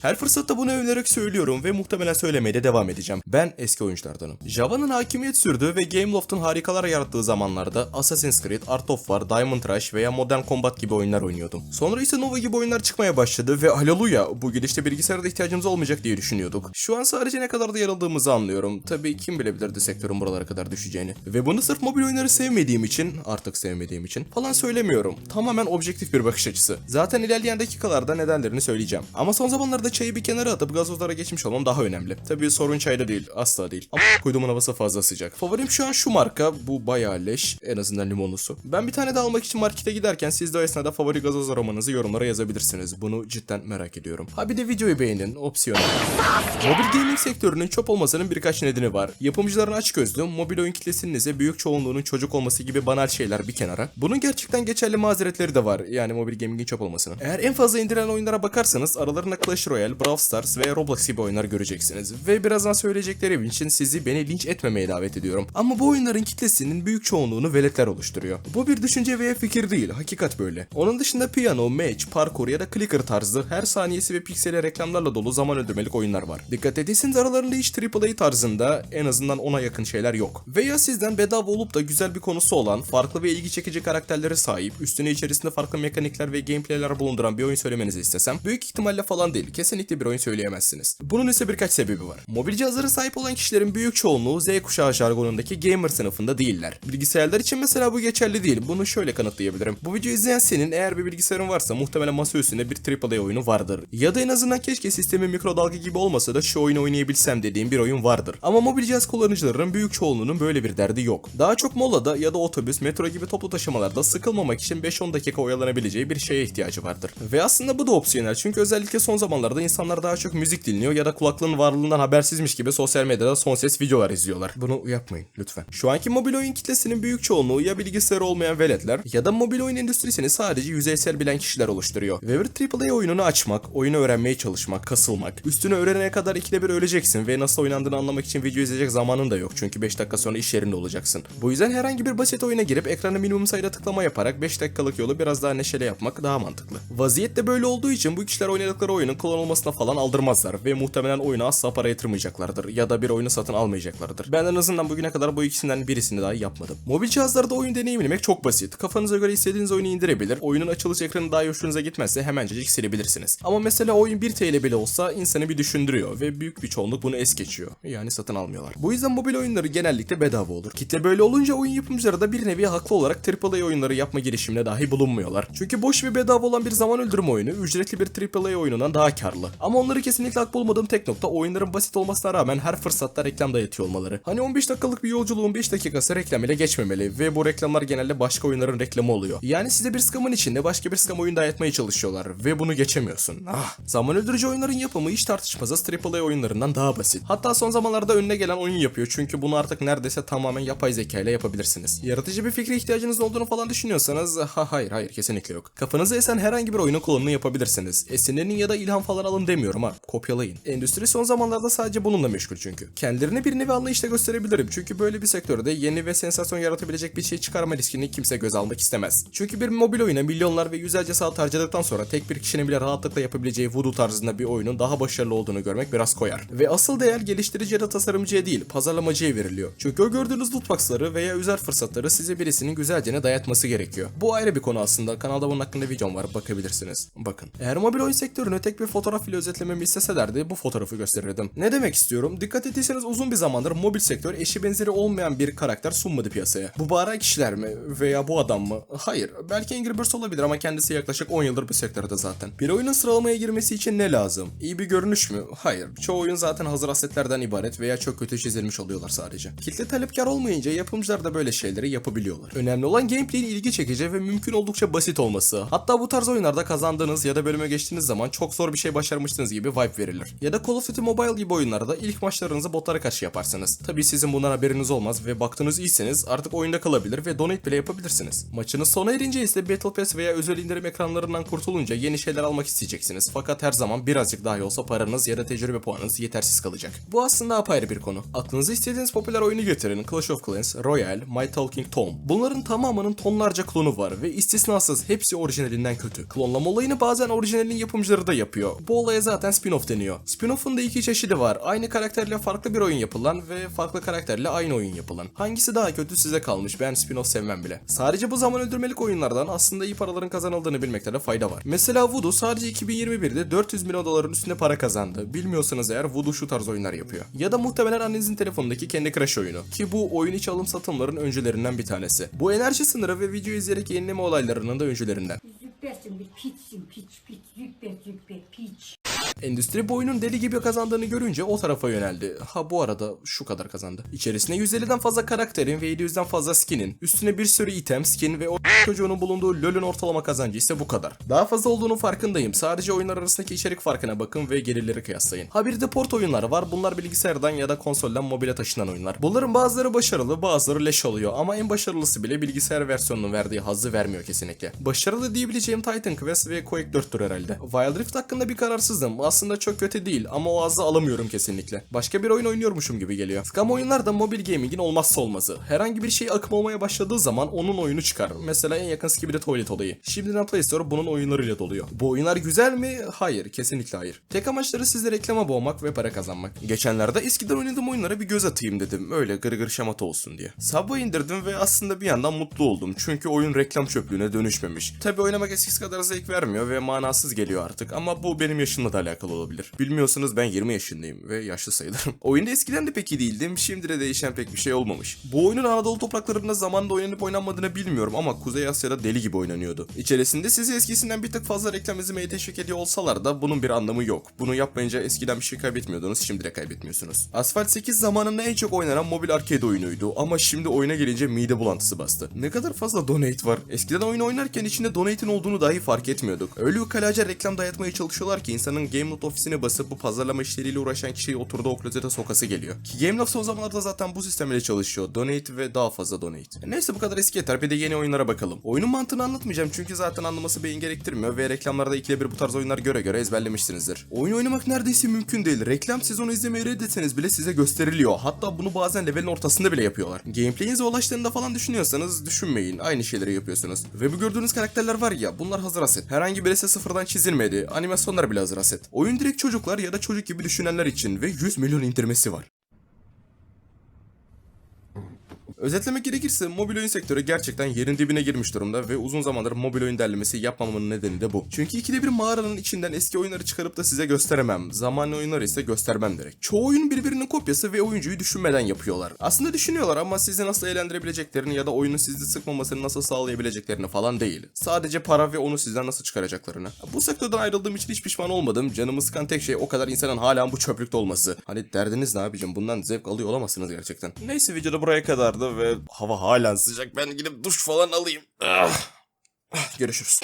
Her fırsatta bunu övünerek söylüyorum ve muhtemelen söylemeye de devam edeceğim. Ben eski oyunculardanım. Java'nın hakimiyet sürdüğü ve Gameloft'un harikalar yarattığı zamanlarda Assassin's Creed, Art of War, Diamond Rush veya Modern Combat gibi oyunlar oynuyordum. Sonra ise Nova gibi oyunlar çıkmaya başladı ve haleluya bu gidişte bilgisayara da ihtiyacımız olmayacak diye düşünüyorduk. Şu an sadece ne kadar da yanıldığımızı anlıyorum. Tabii kim bilebilirdi sektörün buralara kadar düşeceğini. Ve bunu sırf mobil oyunları sevmediğim için, artık sevmediğim için falan söylemiyorum. Tamamen objektif bir bakış açısı. Zaten ilerleyen dakikalarda nedenlerini söyleyeceğim. Ama son zamanlarda çayı bir kenara atıp gazozlara geçmiş olmam daha önemli. Tabii sorun çayda değil, asla değil. Ama koyduğumun havası fazla sıcak. Favorim şu an şu marka, bu bayağı leş. En azından limonlusu. Ben bir tane de almak için markete giderken siz de o esnada favori gazoz aromanızı yorumlara yazabilirsiniz. Bunu cidden merak ediyorum. Ha bir de videoyu beğenin, opsiyonel. Mobil gaming sektörünün çöp olmasının birkaç nedeni var. Yapımcıların açgözlü, mobil oyun kitlesinin ise büyük çoğunluğunun çocuk olması gibi banal şeyler bir kenara. Bunun gerçekten geçerli mazeretleri de var. Yani mobil gamingin çöp olmasının. Eğer en fazla indirilen oyunlara bakarsanız aralarında Clash Royale, Brawl Stars ve Roblox gibi oyunlar göreceksiniz. Ve birazdan söyleyeceklerim için sizi beni linç etmemeye davet ediyorum. Ama bu oyunların kitlesinin büyük çoğunluğunu veletler oluşturuyor. Bu bir düşünce veya fikir değil, hakikat böyle. Onun dışında piyano, match, parkur ya da clicker tarzı her saniyesi ve pikseli reklamlarla dolu zaman öldürmelik oyunlar var. Dikkat ederseniz aralarında hiç AAA tarzında en azından ona yakın şeyler yok. Veya sizden bedava olup da güzel bir konusu olan, farklı ve ilgi çekici karakterlere sahip, üstüne içerisinde farklı mekanikler ve gameplayler bulunduran bir oyun söylemenizi istesem, büyük ihtimalle falan değil, kesinlikle bir oyun söyleyemezsiniz. Bunun ise birkaç sebebi var. Mobil cihazlara sahip olan kişilerin büyük çoğunluğu Z kuşağı jargonundaki gamer sınıfında değiller. Bilgisayarlar için mesela bu geçerli değil. Bunu şöyle kanıtlayabilirim. Bu videoyu izleyen senin eğer bir bilgisayarın varsa muhtemelen masa üstünde bir AAA oyunu vardır. Ya da en azından keşke sistemi mikrodalga gibi olmasa da şu oyunu oynayabilsem dediğim bir oyun vardır. Ama mobil cihaz kullanıcılarının büyük çoğunluğunun böyle bir derdi yok. Daha çok molada ya da otobüs, metro gibi toplu taşımalarda sıkılmamak için 5-10 dakika oyalanabileceği bir şeye ihtiyacı vardır. Ve aslında bu da opsiyonel çünkü özellikle son zamanlarda insanlar daha çok müzik dinliyor ya da kulaklığın varlığından habersizmiş gibi sosyal medyada son ses videolar izliyorlar. Bunu yapmayın lütfen. Şu anki mobil oyun kitlesinin büyük çoğunluğu ya bilgisayarı olmayan veletler ya da mobil oyun endüstrisini sadece yüzeysel bilen kişiler oluşturuyor. Ve bir AAA oyununu açmak, oyunu öğrenmeye çalışmak, kasılmak, üstüne öğrenene kadar ikide bir öleceksin ve nasıl oynandığını anlamak için video izleyecek zamanın da yok çünkü 5 dakika sonra iş yerinde olacaksın. Bu yüzden herhangi bir basit oyuna girip ekrana minimum sayıda tıklama yaparak 5 dakikalık yolu biraz daha neşeli yapmak daha mantıklı. Vaziyet de böyle olduğu için bu kişiler oynadıkları oyunun klon olmasına falan aldırmazlar ve muhtemelen oyuna asla para yatırmayacaklardır ya da bir oyunu satın almayacaklardır. Ben en azından bugüne kadar bu ikisinden birisini dahi yapmadım. Mobil cihazlarda oyun deneyimlemek çok basit. Kafanıza göre istediğiniz oyunu indirebilir, oyunun açılış ekranı daha hoşunuza gitmezse hemencecik silebilirsiniz. Ama mesela oyun 1 TL bile olsa insanı bir düşündürüyor ve büyük bir çoğunluk bunu es geçiyor. Yani satın almıyorlar. Bu yüzden mobil oyunları genellikle bedava olur. Kitle böyle olunca oyun yapımcıları da bir nevi haklı olarak AAA oyunları yapma girişimine dahi bulunmuyorlar. Çünkü boş ve bedava olan bir zaman öldürme oyunu ücretli bir AAA oyunundan daha karlı. Ama onları kesinlikle hak bulmadığım tek nokta oyunların basit olmasına rağmen her fırsatta reklam dayatıyor olmaları. Hani 15 dakikalık bir yolculuğun 5 dakikası reklam ile geçmemeli ve bu reklamlar genelde başka oyunların reklamı oluyor. Yani size bir scam'ın içinde başka bir scam oyun dayatmaya çalışıyorlar ve bunu geçemiyorsun. Ah, zaman öldürücü oyunların yapımı hiç tartışmasız AAA oyunlarından daha basit. Hatta son zamanlarda önüne gelen oyun yapıyor çünkü bunu artık neredeyse tamamen yapay zeka ile yapabilirsiniz. Yaratıcı bir fikre ihtiyacınız olduğunu falan düşünüyorsanız ha hayır hayır kesinlikle yok. Kafanıza esen herhangi bir oyunun klonunu yapabilirsiniz. Esinlenin ya da ilham falan alın demiyorum ha kopyalayın. Endüstri son zamanlarda sadece bununla meşgul çünkü. Kendilerini bir nevi anlayışla gösterebilirim çünkü böyle bir sektörde yeni ve sensasyon yaratabilecek bir şey çıkarma riskini kimse göz almak istemez. Çünkü bir mobil oyuna milyonlar ve yüzlerce saat harcadıktan sonra tek bir kişinin bile rahatlıkla yapabileceği voodoo tarzında bir oyunun daha başarılı olduğunu görmek biraz koyar. Ve asıl değer geliştirici ya da tasarımcıya değil pazarlamacıya veriliyor. Çünkü o gördüğünüz lootboxları veya özel fırsatları size birisinin güzelce dayatması gerekiyor. Bu ayrı bir konu aslında. Kanalda bunun hakkında videom var bakabilirsiniz. Bakın. Eğer mobil oyun sektörünü tek bir fotoğraf ile özetlememi isteselerdi bu fotoğrafı gösterirdim. Ne demek istiyorum? Dikkat ettiyseniz uzun bir zamandır mobil sektör eşi benzeri olmayan bir karakter sunmadı piyasaya. Bu bari kişiler mi? Veya bu adam mı? Hayır. Belki Angry Birds olabilir ama kendisi yaklaşık 10 yıldır bu sektörde zaten. Bir oyunun sıralamaya girmesi için ne lazım? İyi bir görünüş mü? Hayır. Çoğu oyun zaten hazır asetlerden ibaret veya çok kötü çizilmiş oluyorlar sadece. Kitle talepkar olmayınca yapımcılar da böyle şeyleri yapabiliyorlar. Önemli olan gameplay'in ilgi çekici ve mümkün oldukça basit olması. Hatta bu tarz oyunlarda kazandığınız ya da bölüme geçtiğiniz zaman çok zor bir şey başarmışsınız gibi vibe verilir. Ya da Call of Duty Mobile gibi oyunlarda ilk maçlarınızı botlara karşı yaparsınız. Tabii sizin bundan haberiniz olmaz ve baktığınız iyiyseniz artık oyunda kalabilir ve donate bile yapabilirsiniz. Maçınız sona erince ise Battle Pass veya özel indirim ekranlarından kurtulunca yeni şeyler almak isteyeceksiniz. Fakat her zaman birazcık dahi olsa paranız ya da tecrübe puanınız yetersiz kalacak. Bu aslında apayrı bir konu. Aklınıza istediğiniz popüler oyunu getirin. Clash of Clans, Royale, My Talking Tom. Bunların tamamının tonlarca klonu var ve istisnasız hepsi orijinalinden kötü. Klonlama olayını bazen orijinalin yapımcıları da yapıyor. Bu olaya zaten spin-off deniyor. Spin-off'un da iki çeşidi var. Aynı karakterle farklı bir oyun yapılan ve farklı karakterle aynı oyun yapılan. Hangisi daha kötü size kalmış. Ben spin-off sevmem bile. Sadece bu zaman öldürmelik oyunlardan aslında iyi paraların kazanıldığını bilmekte de fayda var. Mesela Voodoo sadece 2021'de 400 milyon doların üstüne para kazandı. Bilmiyorsanız eğer Voodoo şu tarz oyunlar yapıyor. Ya da muhtemelen annenizin telefonundaki Candy Crush oyunu. Ki bu oyun içi alım satımların öncülerinden bir tanesi. Bu enerji sınırı ve video izleyerek yenileme olaylarının da öncülerinden. Bir piçsin piç piç züpper züpper piç. Endüstri bu oyunun deli gibi kazandığını görünce o tarafa yöneldi. Ha bu arada şu kadar kazandı. İçerisine 150'den fazla karakterin ve 700'den fazla skinin, üstüne bir sürü item, skin ve o çocuğunun bulunduğu LoL'ün ortalama kazancı ise bu kadar. Daha fazla olduğunu farkındayım. Sadece oyunlar arasındaki içerik farkına bakın ve gelirleri kıyaslayın. Ha bir de port oyunları var. Bunlar bilgisayardan ya da konsolden mobile taşınan oyunlar. Bunların bazıları başarılı, bazıları leş oluyor ama en başarılısı bile bilgisayar versiyonunun verdiği hazzı vermiyor kesinlikle. Başarılı diyebileceğim Titan Quest ve Quake 4'tür herhalde. Wild Rift hakkında bir kararsızdım. Aslında çok kötü değil ama o hazzı alamıyorum kesinlikle. Başka bir oyun oynuyormuşum gibi geliyor. Scam oyunlar da mobil gaming'in olmazsa olmazı. Herhangi bir şey akım olmaya başladığı zaman onun oyunu çıkar. Mesela en yakın gibi de tuvalet olayı. Şimdiden Play Store bunun oyunlarıyla doluyor. Bu oyunlar güzel mi? Hayır, kesinlikle hayır. Tek amaçları sizde reklama boğmak ve para kazanmak. Geçenlerde eskiden oynadığım oyunlara bir göz atayım dedim. Öyle gırgır şamata olsun diye. Subway indirdim ve aslında bir yandan mutlu oldum. Çünkü oyun reklam çöplüğüne dönüşmemiş. Tabi oynamak eskisi kadar zevk vermiyor ve manasız geliyor artık ama bu benim yaşımla da alakalı olabilir. Bilmiyorsanız ben 20 yaşındayım ve yaşlı sayılırım. Oyunda eskiden de pek iyi değildim. Şimdi de değişen pek bir şey olmamış. Bu oyunun Anadolu topraklarında zamanında oynanıp oynanmadığını bilmiyorum ama Kuzey Asya'da deli gibi oynanıyordu. İçerisinde sizi eskisinden bir tık fazla reklam izlemeye teşvik ediyor olsalar da bunun bir anlamı yok. Bunu yapmayınca eskiden bir şey kaybetmiyordunuz, şimdi de kaybetmiyorsunuz. Asphalt 8 zamanında en çok oynanan mobil arcade oyunuydu ama şimdi oyuna gelince mide bulantısı bastı. Ne kadar fazla donate var. Eskiden oyun oynarken içinde donate'in olduğunu dahi fark etmiyorduk. Öyle ukalaca reklam dayatmaya çalışıyorlar ki insanın GameLoft ofisine basıp bu pazarlama işleriyle uğraşan kişiyi oturduğu o klozete sokası geliyor. Ki GameLoft son zamanlarda zaten bu sistemle çalışıyor. Donate ve daha fazla donate. E Neyse bu kadar eski yeter bir de yeni oyunlara bakalım. Oyunun mantığını anlatmayacağım çünkü zaten anlaması beyin gerektirmiyor ve reklamlarda ikide bir bu tarz oyunlar göre göre ezberlemişsinizdir. Oyun oynamak neredeyse mümkün değil. Reklam siz onu izlemeyi reddetseniz bile size gösteriliyor. Hatta bunu bazen levelin ortasında bile yapıyorlar. Gameplay'in zorlaştığında falan düşünüyorsanız düşünmeyin. Aynı şeyleri yapıyorsunuz. Ve bu gördüğünüz karakterler var ya bunlar hazır aset. Herhangi birisi sıfırdan çizilmedi. Animasyonlar bile hazır aset. Oyun direkt çocuklar ya da çocuk gibi düşünenler için ve 100 milyon indirmesi var. Özetlemek gerekirse mobil oyun sektörü gerçekten yerin dibine girmiş durumda ve uzun zamandır mobil oyun derlemesi yapmamamın nedeni de bu. Çünkü ikide bir mağaranın içinden eski oyunları çıkarıp da size gösteremem. Zamanlı oyunları ise göstermem direkt. Çoğu oyun birbirinin kopyası ve oyuncuyu düşünmeden yapıyorlar. Aslında düşünüyorlar ama sizi nasıl eğlendirebileceklerini ya da oyunun sizi sıkmamasını nasıl sağlayabileceklerini falan değil. Sadece para ve onu sizden nasıl çıkaracaklarını. Bu sektörden ayrıldığım için hiç pişman olmadım. Canımı sıkan tek şey o kadar insanın hala bu çöplükte olması. Hani derdiniz ne abicim bundan zevk alıyor olamazsınız gerçekten. Neyse videoda buraya kadardı ve hava halen sıcak. Ben gidip duş falan alayım. Ah. Ah, Görüşürüz.